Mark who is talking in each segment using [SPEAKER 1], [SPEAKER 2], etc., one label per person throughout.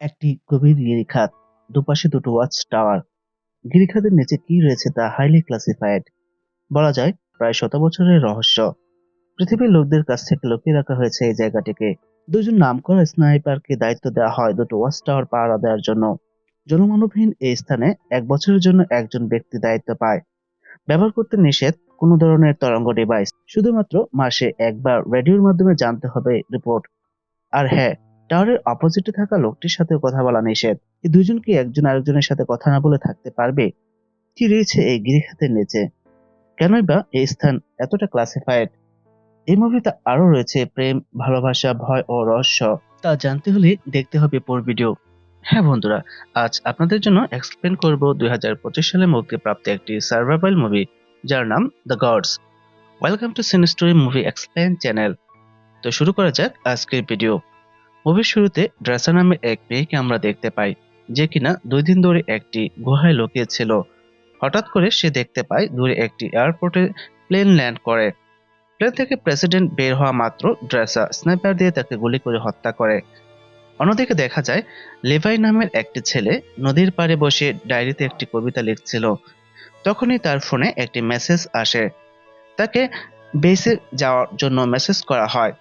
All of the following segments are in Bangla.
[SPEAKER 1] একটি গভীর গিরিখাত, দুপাশে দুটো ওয়াচ টাওয়ার। গিরিখাতের নিচে কি রয়েছে তা হাইলি ক্লাসিফাইড বলা যায়, প্রায় শত বছরের রহস্য। পৃথিবীর লোকদের কাছ থেকে লুকিয়ে রাখা হয়েছে এই জায়গাটিকে। দুজন নামকরা স্নাইপারকে দায়িত্ব দেওয়া হয় দুটো ওয়াচ টাওয়ার পাহারা দেওয়ার জন্য। জনমানবহীন এই স্থানে এক বছরের জন্য একজন ব্যক্তি দায়িত্ব পায়। ব্যবহার করতে নিষেধ, কোনো ধরনের তরঙ্গ ডিভাইস শুধুমাত্র মাসে একবার রেডিওর মাধ্যমে জানতে হবে রিপোর্ট। আর হ্যাঁ টাওয়ারের অপোজিটে থাকা লোকটির সাথে কথা বলা নিষেধ। এই দুজন কি একজন আরেকজনের সাথে কথা না বলে থাকতে পারবে কি রয়েছে এই গিরিখাতের নিচে? কেনই বা এই স্থান এতটা ক্লাসিফাইড এই মুভিতে আরও রয়েছে প্রেম, ভালোবাসা, ভয় ও রহস্য। তা জানতে হলে দেখতে হবে পুরো ভিডিও হ্যাঁ বন্ধুরা, আজ আপনাদের জন্য এক্সপ্লেন করব দুই সালে মুক্তিপ্রাপ্ত একটি সার্ভাইভাল মুভি যার নাম the gods welcome to scene story movie explain channel তো শুরু করা যাক আজকের ভিডিও মুভির শুরুতে ড্রেসা নামে এক মেয়েকে আমরা দেখতে পাই, যে কিনা দুই দিন ধরে একটি গুহায় লুকিয়ে ছিল হঠাৎ করে সে দেখতে পায় দূরে একটি এয়ারপোর্টে প্লেন ল্যান্ড করে। প্লেন থেকে প্রেসিডেন্ট বের হওয়া মাত্র ড্রেসা স্নাইপার দিয়ে তাকে গুলি করে হত্যা করে। অন্যদিকে দেখা যায়, লেভাই নামের একটি ছেলে নদীর পাড়ে বসে ডায়েরিতে একটি কবিতা লিখছিল। তখনই তার ফোনে একটি মেসেজ আসে। তাকে বেসে যাওয়ার জন্য মেসেজ করা হয়।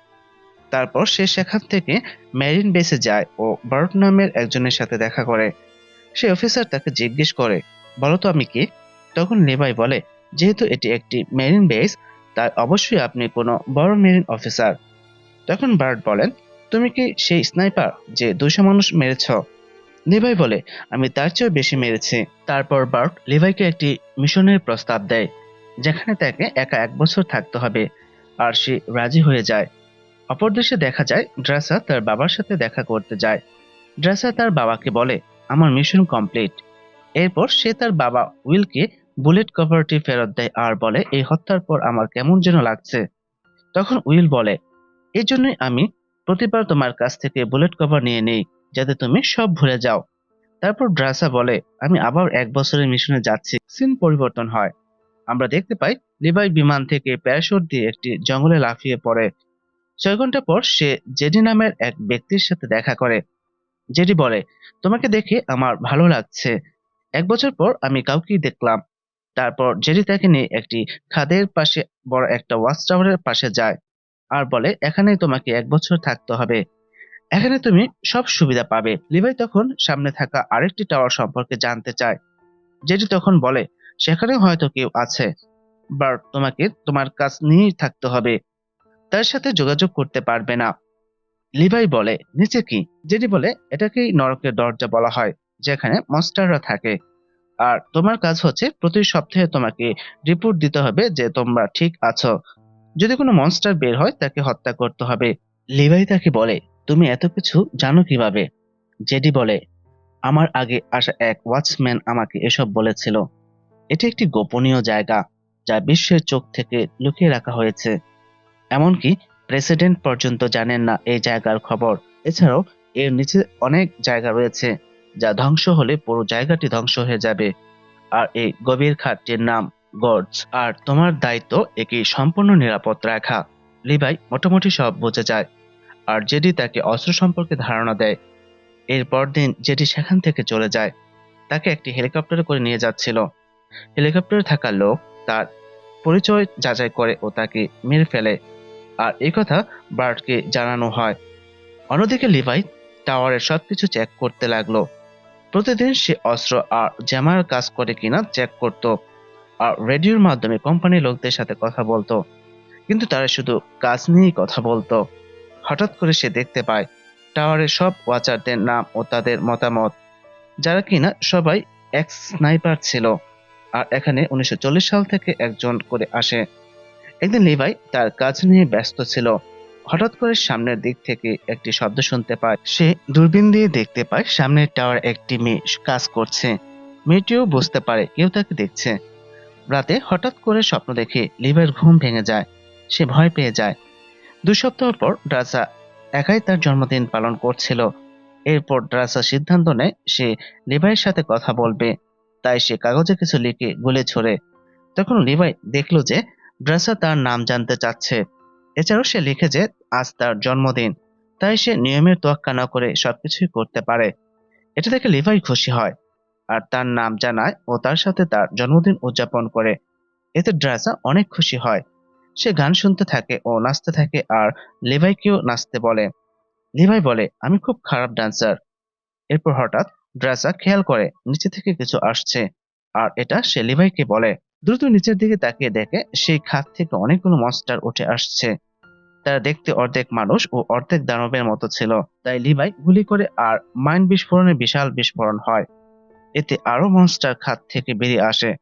[SPEAKER 1] তারপর সে সেখান থেকে মেরিন বেসে যায় ও বার্ট নামের একজনের সাথে দেখা করে। সে অফিসার তাকে জিজ্ঞেস করে, বলো তো আমি কি? তখন লেভাই বলে, যেহেতু এটি একটি মেরিন বেস, তাই অবশ্যই আপনি কোনো বড় মেরিন অফিসার। তখন বার্ট বলেন, তুমি কি সেই স্নাইপার যে দুশো মানুষ মেরেছ? লিভাই বলে, আমি তার চেয়েও বেশি মেরেছি। তারপর বার্ট লিভাইকে একটি মিশনের প্রস্তাব দেয়, যেখানে তাকে একা এক বছর থাকতে হবে, আর সে রাজি হয়ে যায়। অপর দেশে দেখা যায়, ড্রাসা তার বাবার সাথে দেখা করতে যায়। ড্রাসা তার বাবাকে বলে, আমার মিশন কমপ্লিট এরপর সে তার বাবা উইলকে বুলেট কভারটি ফেরত দেয় আর বলে, এই হত্যার পর আমার কেমন যেন লাগছে? তখন উইল বলে, এই জন্যই আমি প্রতিবার তোমার কাছ থেকে বুলেট কভার নিয়ে নেই, যাতে তুমি সব ভুলে যাও। তারপর ড্রাসা বলে, আমি আবার এক বছরের মিশনে যাচ্ছি। সিন পরিবর্তন হয়। আমরা দেখতে পাই লিভাই বিমান থেকে প্যারাশুট দিয়ে একটি জঙ্গলে লাফিয়ে পড়ে। ছয় ঘণ্টা পর সে জেডি নামের এক ব্যক্তির সাথে দেখা করে। জেডি বলে, তোমাকে দেখে আমার ভালো লাগছে। এক বছর পর আমি কাউকেই দেখলাম। তারপর জেডি তাকে নিয়ে একটি খাদের পাশে বড় একটা ওয়াচ টাওয়ারের পাশে যায় আর বলে, এখানেই তোমাকে এক বছর থাকতে হবে। এখানে তুমি সব সুবিধা পাবে। লিভাই তখন সামনে থাকা আরেকটি টাওয়ার সম্পর্কে জানতে চায়। যেটি তখন বলে সেখানে হয়তো কেউ আছে, বাট তোমাকে তোমার কাজ নিয়েই থাকতে হবে। তার সাথে যোগাযোগ করতে পারবে না। লিভাই বলে, নিচে কি? যেটি বলে, এটাকেই নরকের দরজা বলা হয়, যেখানে মনস্টাররা থাকে। আর তোমার কাজ হচ্ছে, প্রতি সপ্তাহে তোমাকে রিপোর্ট দিতে হবে যে তোমরা ঠিক আছো। যদি কোনো মনস্টার বের হয়, তাকে হত্যা করতে হবে। লিভাই তাকে বলে, তুমি এত কিছু জানো কীভাবে? জেডি বলে, আমার আগে আসা এক ওয়াচম্যান আমাকে এসব বলেছিল। এটি একটি গোপনীয় জায়গা, যা বিশ্বের চোখ থেকে লুকিয়ে রাখা হয়েছে। এমনকি প্রেসিডেন্ট পর্যন্ত জানেন না এই জায়গার খবর। এছাড়াও এর নিচে অনেক জায়গা রয়েছে যা ধ্বংস হলে পুরো জায়গাটি ধ্বংস হয়ে যাবে। আর এই গভীর খাতটির নাম গডস আর তোমার দায়িত্ব একে সম্পূর্ণ নিরাপদ রাখা। লিভাই মোটামুটি সব বুঝে যায়। আর জেডি তাকে অস্ত্র সম্পর্কে ধারণা দেয়। এরপর দিন জেডি সেখান থেকে চলে যায়। তাকে একটি হেলিকপ্টারে করে নিয়ে যাচ্ছিল। হেলিকপ্টারে থাকা লোক তার পরিচয় যাচাই করে ও তাকে মেরে ফেলে। আর কথা বার্টকে জানানো হয়। অন্যদিকে লিভাই টাওয়ারের সবকিছু চেক করতে লাগল। প্রতিদিন সে অস্ত্র আর জ্যামার কাজ করে কিনা চেক করত আর রেডিওর মাধ্যমে কোম্পানির লোকদের সাথে কথা বলতো। কিন্তু তারা শুধু কাজ নিয়েই কথা বলতো। হঠাৎ করে সে দেখতে পায়, টাওয়ারের সব ওয়াচারদের নাম ও তাদের মতামত। যারা কিনা সবাই এক্স স্নাইপার ছিল আর এখানে উনিশশো চল্লিশ সাল থেকে একজন করে আসে। একদিন লিভাই তার কাজ নিয়ে ব্যস্ত ছিল। হঠাৎ করে সামনের দিক থেকে একটি শব্দ শুনতে পায়। সে দূরবীন দিয়ে দেখতে পায় সামনের টাওয়ার একটি মেয়ে কাজ করছে। মেয়েটিও বুঝতে পারে, কেউ তাকে দেখছে। রাতে হঠাৎ করে স্বপ্ন দেখে লিভাইয়ের ঘুম ভেঙে যায়। সে ভয় পেয়ে যায়। দুই সপ্তাহ পর ড্রাসা একাই তার জন্মদিন পালন করছিল। এরপর ড্রাসা সিদ্ধান্ত নেয় সে লিভাইয়ের সাথে কথা বলবে। তাই সে কাগজে কিছু লিখে গুলে ছড়ে। তখন লিভাই দেখল যে ড্রাসা তার নাম জানতে চাচ্ছে। এছাড়াও সে লিখে যে, আজ তার জন্মদিন। তাই সে নিয়মের তোয়াক্কা না করে সবকিছুই করতে পারে। এটা দেখে লিভাই খুশি হয়। আর তার নাম জানায় ও তার সাথে তার জন্মদিন উদযাপন করে। এতে ড্রাসা অনেক খুশি হয়। সে গান শুনতে থাকে ও নাচতে থাকে আর লিভাইকেও নাচতে বলে। লিভাই বলে, আমি খুব খারাপ ডান্সার। এরপর হঠাৎ ড্রাসা খেয়াল করে, নিচে থেকে কিছু আসছে। আর এটা সে লিভাইকে বলে। দ্রুত নিচের দিকে তাকিয়ে দেখে সেই খাত থেকে অনেকগুলো মনস্টার উঠে আসছে। তারা দেখতে অর্ধেক মানুষ ও অর্ধেক দানবের মতো ছিল। তাই লিভাই গুলি করে আর মাইন বিস্ফোরণে বিশাল বিস্ফোরণ হয়। এতে আরও মনস্টার খাত থেকে বেরিয়ে আসে।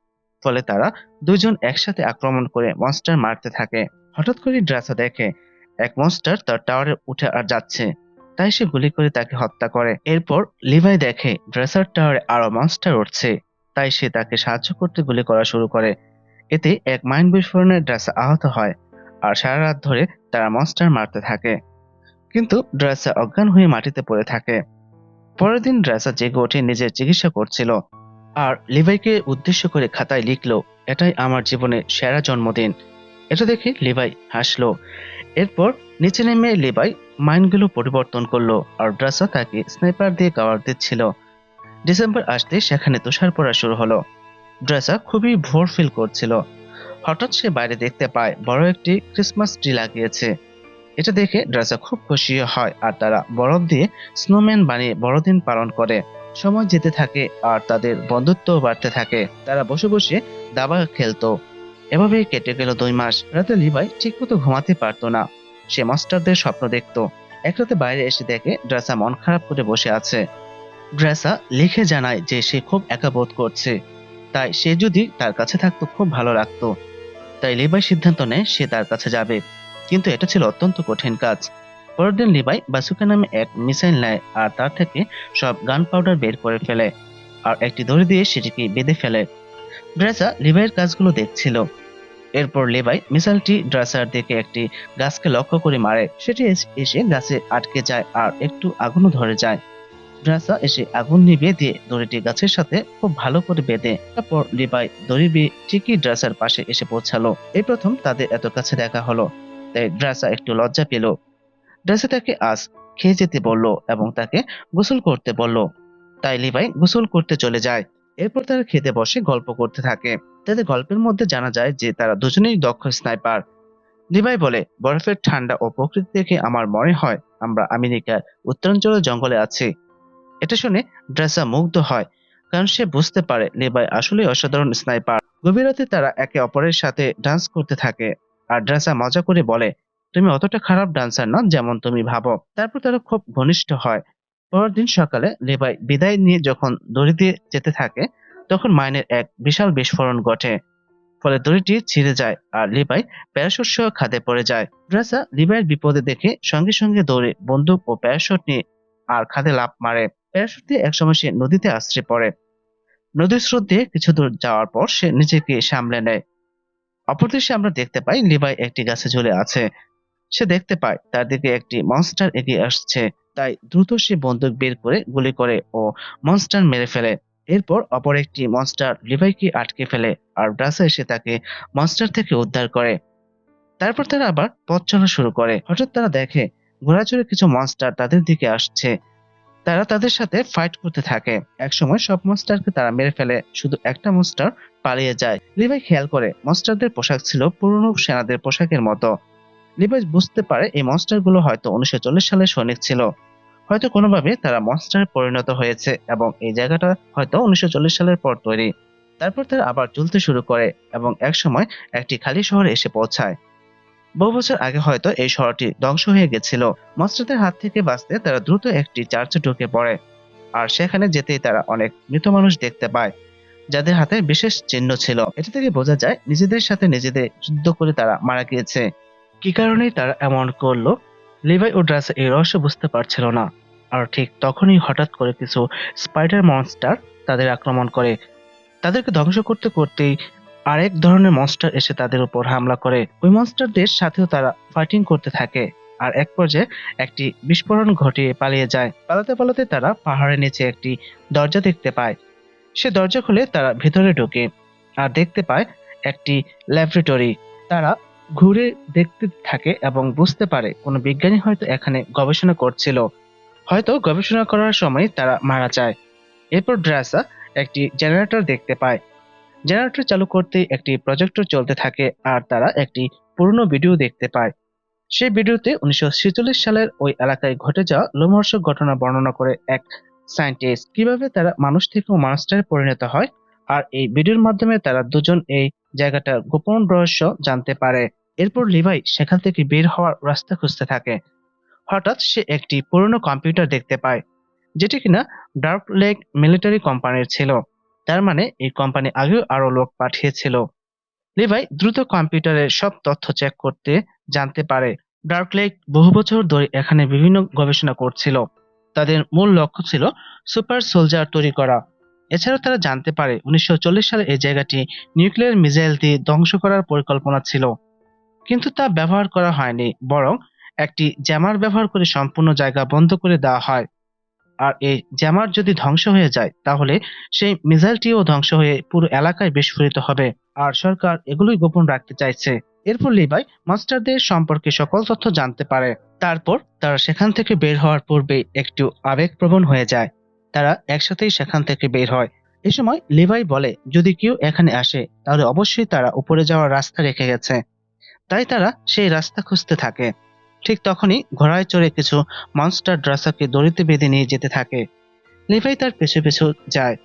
[SPEAKER 1] ফলে তারা দুজন একসাথে আক্রমণ করে মনস্টার মারতে থাকে। হঠাৎ করে ড্রাসা দেখে, এক মনস্টার তার টাওয়ারে উঠে আর যাচ্ছে। তাই সে গুলি করে তাকে হত্যা করে। এরপর লিভাই দেখে ড্রেসার টাওয়ারে আরও মনস্টার উঠছে। তাই সে তাকে সাহায্য করতে গুলি করা শুরু করে। এতে এক মাইন বিস্ফোরণে ড্রাসা আহত হয় আর সারা রাত ধরে তারা মনস্টার মারতে থাকে। কিন্তু ড্রাসা অজ্ঞান হয়ে মাটিতে পড়ে থাকে। পরের দিন ড্রাসা জেগে উঠে নিজের চিকিৎসা করছিল আর লিভাইকে উদ্দেশ্য করে খাতায় লিখলো, এটাই আমার জীবনের সেরা জন্মদিন। এটা দেখে লিভাই হাসলো। এরপর নিচে নেমে লিভাই মাইন্ডগুলো পরিবর্তন করল আর ড্রাসা তাকে স্নাইপার দিয়ে কাভার দিচ্ছিল। ডিসেম্বর আসতে সেখানে তুষার পড়া শুরু হলো। ড্রেসা খুবই ভোর ফিল করছিল। হঠাৎ সে বাইরে দেখতে পায়, বড় একটি ক্রিসমাস ট্রি লাগিয়েছে। এটা দেখে ড্রাসা খুব খুশি হয় আর তারা বরফ দিয়ে স্নোম্যান বানিয়ে বড়দিন পালন করে। সময় যেতে থাকে আর তাদের বন্ধুত্ব বাড়তে থাকে। তারা বসে বসে দাবা খেলতো। এভাবেই কেটে গেল দুই মাস। রাতে লিভাই ঠিকমতো ঘুমাতে পারতো না। সে মাস্টারদের স্বপ্ন দেখতো। এক রাতে বাইরে এসে দেখে ড্রাসা মন খারাপ করে বসে আছে। ড্রাসা লিখে জানায় যে সে খুব একা বোধ করছে। তাই সে যদি তার কাছে থাকতো, খুব ভালো লাগতো। তাই লিবাই সিদ্ধান্ত নেয় সে তার কাছে যাবে। কিন্তু এটা ছিল অত্যন্ত কঠিন কাজ। পরের দিন লিবাই বাসুকা নামে এক মিসাইল নেয় আর তার থেকে সব গান পাউডার বের করে ফেলে আর একটি দড়ি দিয়ে সেটিকে বেঁধে ফেলে। ড্রেসা লিবাইয়ের কাজগুলো দেখছিল। এরপর লেবাই মিসাইলটি ড্রাসার দিকে একটি গাছকে লক্ষ্য করে মারে। সেটি এসে গাছে আটকে যায় আর একটু আগুনও ধরে যায়। ড্রাসা এসে আগুন নিভিয়ে দিয়ে দড়িটি গাছের সাথে খুব ভালো করে বেঁধে তারপর লিবাই দড়ি বেয়ে ঠিকই ড্রাসার পাশে এসে পৌঁছালো। এই প্রথম তাদের এত কাছে দেখা হলো, তাই ড্রাসা একটু লজ্জা পেল। ড্রাসা তাকে আজ খেয়ে যেতে বলল এবং তাকে গোসল করতে বলল। তাই লিবাই গোসল করতে চলে যায়। এরপর তারা খেতে বসে গল্প করতে থাকে। তাদের গল্পের মধ্যে জানা যায় যে তারা দুজনেই দক্ষ স্নাইপার। লিবাই বলে, বরফের ঠান্ডা ও প্রকৃতি দেখে আমার মনে হয় আমরা আমেরিকার উত্তরাঞ্চলের জঙ্গলে আছি। এটা শুনে ড্রেসা মুগ্ধ হয়, কারণ সে বুঝতে পারে লিভাই আসলে অসাধারণ স্নাইপার। গভীর রাতে তারা একে অপরের সাথে ডান্স করতে থাকে, আর ড্রেসা মজা করে বলে, তুমি অতটা খারাপ ডান্সার না যেমন তুমি ভাবো। তারপর তারা খুব ঘনিষ্ঠ হয়। পরের দিন সকালে লিভাই বিদায় নিয়ে যখন দড়ি দিয়ে যেতে থাকে, তখন মাইনের এক বিশাল বিস্ফোরণ ঘটে। ফলে দড়িটি ছিঁড়ে যায় আর লিভাই প্যারাশুট সহ খাদে পড়ে যায়। ড্রেসা লিভাইয়ের বিপদে দেখে সঙ্গে সঙ্গে দৌড়ে বন্দুক ও প্যারাশুট নিয়ে আর খাদে লাফ মারে। প্যারাশুট দিয়ে একসময় সে নদীতে আশ্রে পড়ে। নদীর স্রোত দিয়ে কিছু দূর যাওয়ার পর সে নিজেকে সামলে নেয়। অপর দৃশ্যে আমরা দেখতে পাই লিভাই একটি গাছে ঝুলে আছে। সে দেখতে পায় তার দিকে একটি মনস্টার এগিয়ে আসছে। তাই দ্রুত সে বন্দুক বের করে গুলি করে ও মনস্টার মেরে ফেলে। এরপর অপর একটি মনস্টার লিভাইকে আটকে ফেলে আর ব্রাসা এসে তাকে মনস্টার থেকে উদ্ধার করে। তারপর তারা আবার পথ চলা শুরু করে। হঠাৎ তারা দেখে ঘোড়াচড়ে কিছু মনস্টার তাদের দিকে আসছে। তারা তাদের সাথে ফাইট করতে থাকে। একসময় সব মনস্টারকে তারা মেরে ফেলে। শুধু একটা মনস্টার পালিয়ে যায়। লিভাই খেয়াল করে মনস্টারদের পোশাক ছিল পুরনো সেনাদের পোশাকের মতো। লিভাই বুঝতে পারে এই মনস্টারগুলো হয়তো উনিশশো চল্লিশ সালে সৈনিক ছিল। হয়তো কোনোভাবে তারা মনস্টারে পরিণত হয়েছে এবং এই জায়গাটা হয়তো উনিশশো চল্লিশ সালের পর তৈরি। তারপর তারা আবার চলতে শুরু করে এবং একসময় একটি খালি শহরে এসে পৌঁছায়। বহু বছর আগে হয়তো এই শহরটি ধ্বংস হয়ে গেছিল। মনস্টারদের হাত থেকে বাঁচতে তারা দ্রুত একটি চার্চে ঢুকে পড়ে। আর সেখানে যেতেই তারা অনেক মৃত মানুষ দেখতে পায়, যাদের হাতে বিশেষ চিহ্ন ছিল। এটা থেকে বোঝা যায়, নিজেদের সাথে নিজেদের যুদ্ধ করে তারা মারা গিয়েছে। কি কারণে তারা এমন করল? লিভাই ও ড্রাস এই রহস্য বুঝতে পারছিল না। আর ঠিক তখনই হঠাৎ করে কিছু স্পাইডার মনস্টার তাদের আক্রমণ করে। তাদেরকে ধ্বংস করতে করতেই আরেক ধরনের মনস্টার এসে তাদের উপর হামলা করে। ওই মনস্টারদের সাথেও তারা ফাইটিং করতে থাকে আর এক পর্যায়ে একটি বিস্ফোরণ ঘটিয়ে পালিয়ে যায়। পালাতে পালাতে তারা পাহাড়ের নিচে একটি দরজা দেখতে পায়। সে দরজা খুলে তারা ভেতরে ঢোকে আর দেখতে পায় একটি ল্যাবরেটরি তারা ঘুরে দেখতে থাকে এবং বুঝতে পারে কোনো বিজ্ঞানী হয়তো এখানে গবেষণা করছিল। হয়তো গবেষণা করার সময় তারা মারা যায়। এরপর ড্রাসা একটি জেনারেটর দেখতে পায়। জেনারেটর চালু করতে একটি প্রজেক্টর চলতে থাকে আর তারা একটি পুরনো ভিডিও দেখতে পায়। সেই ভিডিওতে উনিশশো সালের ওই এলাকায় ঘটে যাওয়া লোমহর্ষক ঘটনা বর্ণনা করে এক সায়েন্টিস্ট কীভাবে তারা মানুষ থেকে মানস্টারে পরিণত হয় আর এই ভিডিওর মাধ্যমে তারা দুজন এই জায়গাটার গোপন রহস্য জানতে পারে। এরপর লিভাই সেখান থেকে বের হওয়ার রাস্তা খুঁজতে থাকে। হঠাৎ সে একটি পুরনো কম্পিউটার দেখতে পায়, যেটি কিনা ডার্ক লেক মিলিটারি কোম্পানির ছিল। তার মানে এই কোম্পানি আগেও আরও লোক পাঠিয়েছিল। লিভাই দ্রুত কম্পিউটারের সব তথ্য চেক করতে জানতে পারে। ডার্ক লেক বহু বছর ধরে এখানে বিভিন্ন গবেষণা করছিল। তাদের মূল লক্ষ্য ছিল সুপার সোলজার তৈরি করা। এছাড়াও তারা জানতে পারে উনিশশো চল্লিশ সালে এই জায়গাটি নিউক্লিয়ার মিসাইল দিয়ে ধ্বংস করার পরিকল্পনা ছিল। কিন্তু তা ব্যবহার করা হয়নি, বরং একটি জ্যামার ব্যবহার করে সম্পূর্ণ জায়গা বন্ধ করে দেওয়া হয়। আর এই জ্যামার যদি ধ্বংস হয়ে যায়, তাহলে সেই মিসাইলটিও ধ্বংস হয়ে পুরো এলাকায় বিস্ফোরিত হবে। আর সরকার এগুলোই গোপন রাখতে চাইছে। এরপর লিবাই মাস্টারদের সম্পর্কে সকল তথ্য জানতে পারে। তারপর তারা সেখান থেকে বের হওয়ার পূর্বে একটু আবেগপ্রবণ হয়ে যায়। তারা একসাথেই সেখান থেকে বের হয়। এ সময় লিভাই বলে, যদি কেউ এখানে আসে, তাহলে অবশ্যই তারা উপরে যাওয়ার রাস্তা রেখে গেছে। তাই তারা সেই রাস্তা খুঁজতে থাকে। ঠিক তখনই ঘোড়ায় চড়ে কিছু মনস্টার ড্রাসাকে দড়িতে বেঁধে নিয়ে যেতে থাকে। লিভাই তার পেছু পেছু যায়।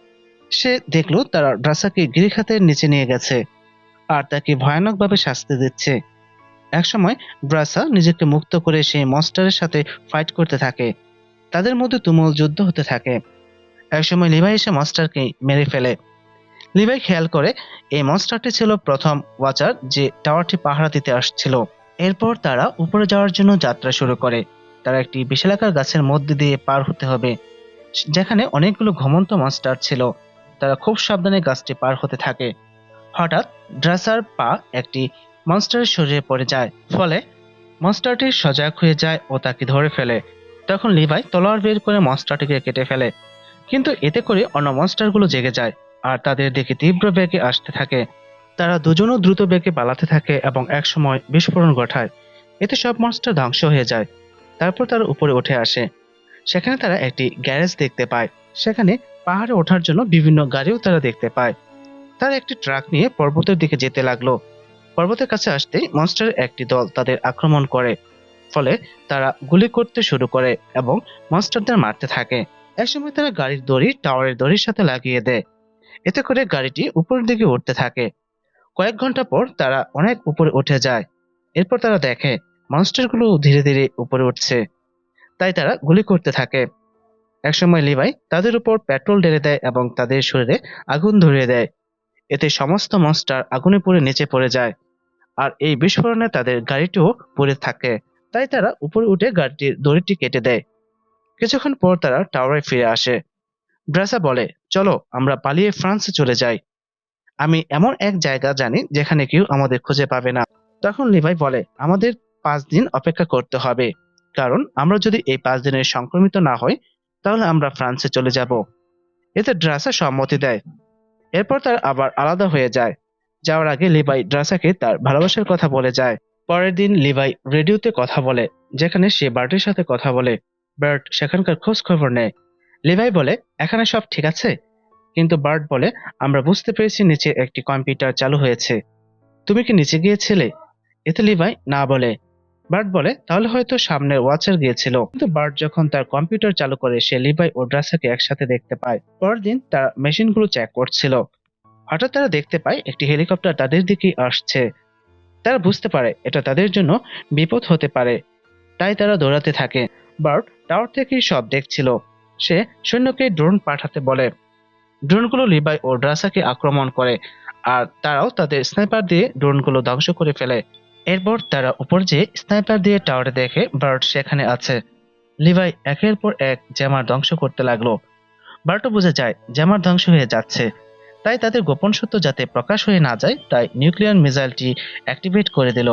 [SPEAKER 1] সে দেখল তারা ড্রাসাকে গিরিখাতের নিচে নিয়ে গেছে আর তাকে ভয়ানকভাবে শাস্তি দিচ্ছে। একসময় ড্রাসা নিজেকে মুক্ত করে সেই মনস্টারের সাথে ফাইট করতে থাকে। তাদের মধ্যে তুমুল যুদ্ধ হতে থাকে। একসময় লিভাই এসে মনস্টারকে মেরে ফেলে। লিভাই খেয়াল করে, এই মনস্টারটি ছিল প্রথম ওয়াচার যে টাওয়ারটি পাহারা দিতে আসছিল। এরপর তারা উপরে যাওয়ার জন্য যাত্রা শুরু করে। তারা একটি বিশালাকার গাছের মধ্যে দিয়ে পার হতে হবে, যেখানে অনেকগুলো ঘুমন্ত মাস্টার ছিল। তারা খুব সাবধানে গাছটি পার হতে থাকে। হঠাৎ ড্রাসার পা একটি মনস্টারের শরীরে পড়ে যায়, ফলে মনস্টারটি সজাগ হয়ে যায় ও তাকে ধরে ফেলে। তখন লিভাই তলোয়ার বের করে মনস্টারটিকে কেটে ফেলে। কিন্তু এতে করে অন্য মনস্টারগুলো জেগে যায় আর তাদের দিকে তীব্র বেগে আসতে থাকে। তারা দুজনও দ্রুত বেগে পালাতে থাকে এবং একসময় বিস্ফোরণ ঘটায়। এতে সব মনস্টার ধ্বংস হয়ে যায়। তারপর তারা উপরে উঠে আসে। সেখানে তারা একটি গ্যারেজ দেখতে পায়। সেখানে পাহাড়ে ওঠার জন্য বিভিন্ন গাড়িও তারা দেখতে পায়। তারা একটি ট্রাক নিয়ে পর্বতের দিকে যেতে লাগল। পর্বতের কাছে আসতেই মনস্টারের একটি দল তাদের আক্রমণ করে। ফলে তারা গুলি করতে শুরু করে এবং মনস্টারদের মারতে থাকে। একসময় তারা গাড়ির দড়ি টাওয়ারের দড়ির সাথে লাগিয়ে দেয়। এতে করে গাড়িটি উপরের দিকে উঠতে থাকে। কয়েক ঘণ্টা পর তারা অনেক উপরে উঠে যায়। এরপর তারা দেখে মনস্টারগুলো ধীরে ধীরে উপরে উঠছে। তাই তারা গুলি করতে থাকে। একসময় লিভাই তাদের উপর পেট্রোল ঢেলে দেয় এবং তাদের শরীরে আগুন ধরিয়ে দেয়। এতে সমস্ত মনস্টার আগুনে পড়ে নিচে পড়ে যায়। আর এই বিস্ফোরণে তাদের গাড়িটিও পড়ে থাকে। তাই তারা উপরে উঠে গাড়িটির দড়িটি কেটে দেয়। কিছুক্ষণ পর তারা টাওয়ারে ফিরে আসে। ব্রাসা বলে, চলো, আমরা পালিয়ে ফ্রান্সে চলে যাই। আমি এমন এক জায়গা জানি যেখানে কেউ আমাদের খুঁজে পাবে না। তখন লিভাই বলে, আমাদের পাঁচ দিন অপেক্ষা করতে হবে। কারণ আমরা যদি এই পাঁচ দিনের সংক্রমিত না হই, তাহলে আমরা ফ্রান্সে চলে যাব। এতে ড্রাসা সম্মতি দেয়। এরপর তার আবার আলাদা হয়ে যায়। যাওয়ার আগে লিভাই ড্রাসাকে তার ভালোবাসার কথা বলে যায়। পরের দিন লিভাই রেডিওতে কথা বলে, যেখানে সে বার্টের সাথে কথা বলে। বার্ট সেখানকার খোঁজ খবর নেয়। লিভাই বলে, এখানে সব ঠিক আছে? কিন্তু বার্ট বলে, আমরা বুঝতে পেরেছি নিচে একটি কম্পিউটার চালু হয়েছে। তুমি কি নিচে গিয়েছিলে? এতে লিভাই না বলে। বার্ট বলে, তাহলে হয়তো সামনের ওয়াচার গিয়েছিল। কিন্তু বার্ট যখন তার কম্পিউটার চালু করে, সে লিভাই ও ড্রাসাকে একসাথে দেখতে পায়। পরের দিন তারা মেশিনগুলো চেক করছিল। হঠাৎ তারা দেখতে পায়, একটি হেলিকপ্টার তাদের দিকেই আসছে। তারা বুঝতে পারে, এটা তাদের জন্য বিপদ হতে পারে। তাই তারা দৌড়াতে থাকে। বার্ট টাওয়ার থেকেই সব দেখছিল। সে সৈন্যকে ড্রোন পাঠাতে বলে ড্রোনগুলো লিবাই ও ড্রাসাকে আক্রমণ করে, আর তারাও তাদের স্নাইপার দিয়ে ড্রোনগুলো ধ্বংস করে ফেলে। এরপর তারা উপর যে স্নাইপার দিয়ে টাওয়ারে দেখে বার্ট সেখানে আছে। লিভাই একের পর এক জ্যামার ধ্বংস করতে লাগল। বার্টও বুঝে যায়, জ্যামার ধ্বংস হয়ে যাচ্ছে। তাই তাদের গোপন সত্য যাতে প্রকাশ হয়ে না যায়, তাই নিউক্লিয়ার মিসাইলটি অ্যাক্টিভেট করে দিল।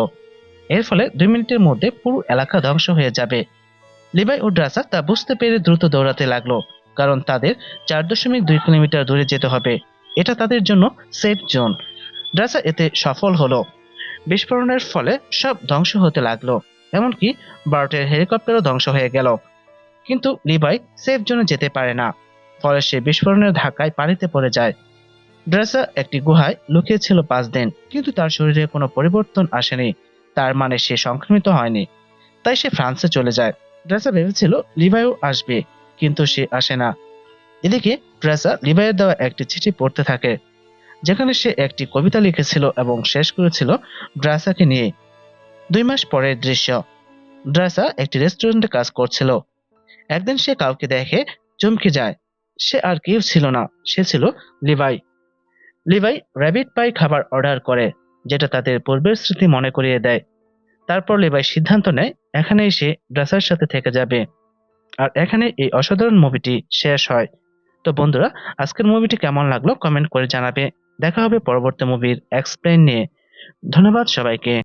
[SPEAKER 1] এর ফলে দুই মিনিটের মধ্যে পুরো এলাকা ধ্বংস হয়ে যাবে। লিভাই ও ড্রাসা তা বুঝতে পেরে দ্রুত দৌড়াতে লাগল। কারণ তাদের চার দশমিক দুই কিলোমিটার দূরে যেতে হবে। এটা তাদের জন্য সেফ জোন ড্রাসা এতে সফল হলো। বিস্ফোরণের ফলে সব ধ্বংস হতে লাগল, এমনকি বার্টের হেলিকপ্টারও ধ্বংস হয়ে গেল। কিন্তু লিভাই সেফ জোনে যেতে পারে না, ফলে সে বিস্ফোরণের ধাক্কায় পানিতে পড়ে যায়। ড্রেসা একটি গুহায় লুকিয়ে ছিল পাঁচ দিন, কিন্তু তার শরীরে কোনো পরিবর্তন আসেনি। তার মানে সে সংক্রমিত হয়নি, তাই সে ফ্রান্সে চলে যায়। ড্রেসা ভেবেছিল লিভাইও আসবে। কিন্তু সে আসে না। এদিকে ড্রেসা লিভাইয়ের দেওয়া একটি চিঠি পড়তে থাকে, যেখানে সে একটি কবিতা লিখেছিল এবং শেষ করেছিল ড্রাসাকে নিয়ে। দুই মাস পরের দৃশ্য ড্রাসা একটি রেস্টুরেন্টে কাজ করছিল। একদিন সে কাউকে দেখে চমকে যায়। সে আর কেউ ছিল না, সে ছিল লিভাই লিভাই র্যাবিট পাই খাবার অর্ডার করে, যেটা তাদের পূর্বের স্মৃতি মনে করিয়ে দেয়। তারপর লিভাই সিদ্ধান্ত নেয়, এখানেই সে ড্রাসার সাথে থেকে যাবে। আর এখানে এই অসাধারণ মুভিটি শেষ হয়। তো বন্ধুরা, আজকের মুভিটি কেমন লাগল? কমেন্ট করে জানাবে। দেখা হবে পরবর্তী মুভির এক্সপ্লেন নিয়ে। ধন্যবাদ সবাইকে।